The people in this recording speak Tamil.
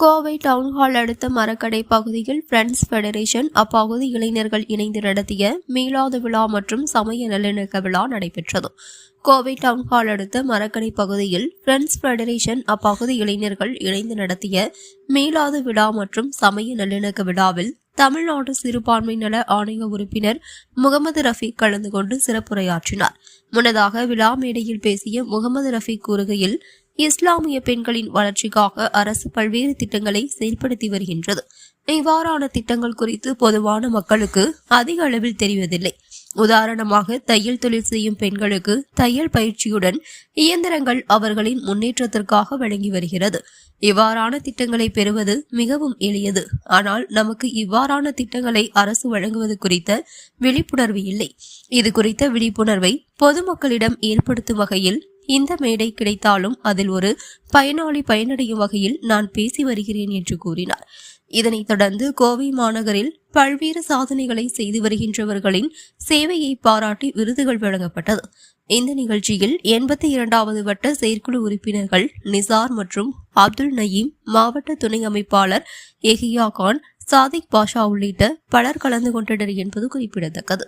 கோவை டவுன்ஹால் அடுத்த மரக்கடை பகுதியில் ஃப்ரெண்ட்ஸ் ஃபெடரேஷன் அப்பகுதி இளைஞர்கள் இணைந்து நடத்திய மீளாது விழா மற்றும் சமய நல்லிணக்க விழா நடைபெற்றது. கோவை டவுன்ஹால் அடுத்த மரக்கடை பகுதியில் ஃப்ரெண்ட்ஸ் ஃபெடரேஷன் அப்பகுதி இளைஞர்கள் இணைந்து நடத்திய மீளாது விழா மற்றும் சமய நல்லிணக்க விழாவில் தமிழ்நாடு சிறுபான்மை நல ஆணைய உறுப்பினர் முகமது ரஃபீக் கலந்து கொண்டு சிறப்புரையாற்றினார். முன்னதாக விழா மேடையில் பேசிய முகமது ரஃபீக் கூறுகையில் இஸ்லாமிய பெண்களின் வளர்ச்சிக்காக அரசு பல்வேறு திட்டங்களை செயல்படுத்தி வருகின்றது. இவ்வாறான திட்டங்கள் குறித்து பொதுவான மக்களுக்கு அதிக அளவில் தெரிவதில்லை. உதாரணமாக தையல் தொழில் செய்யும் பெண்களுக்கு தையல் பயிற்சியுடன் இயந்திரங்கள் அவர்களின் முன்னேற்றத்திற்காக வழங்கி வருகிறது. இவ்வாறான திட்டங்களை பெறுவது மிகவும் எளியது. ஆனால் நமக்கு இவ்வாறான திட்டங்களை அரசு வழங்குவது குறித்த விழிப்புணர்வு இல்லை. இது குறித்த விழிப்புணர்வை பொதுமக்களிடம் ஏற்படுத்தும் வகையில் இந்த மேடை கிடைத்தாலும் அதில் ஒரு பயனாளி பயனடையும் வகையில் நான் பேசி வருகிறேன் என்று கூறினார். இதனைத் தொடர்ந்து கோவை மாநகரில் பல்வேறு சாதனைகளை செய்து வருகின்றவர்களின் சேவையை பாராட்டி விருதுகள் வழங்கப்பட்டது. இந்த நிகழ்ச்சியில் எண்பத்தி இரண்டாவது வட்ட செயற்குழு உறுப்பினர்கள் நிசார் மற்றும் அப்துல் நயீம் மாவட்ட துணை அமைப்பாளர் எஹியா கான் சாதிக் பாஷா உள்ளிட்ட பலர் கலந்து கொண்டனர் என்பது குறிப்பிடத்தக்கது.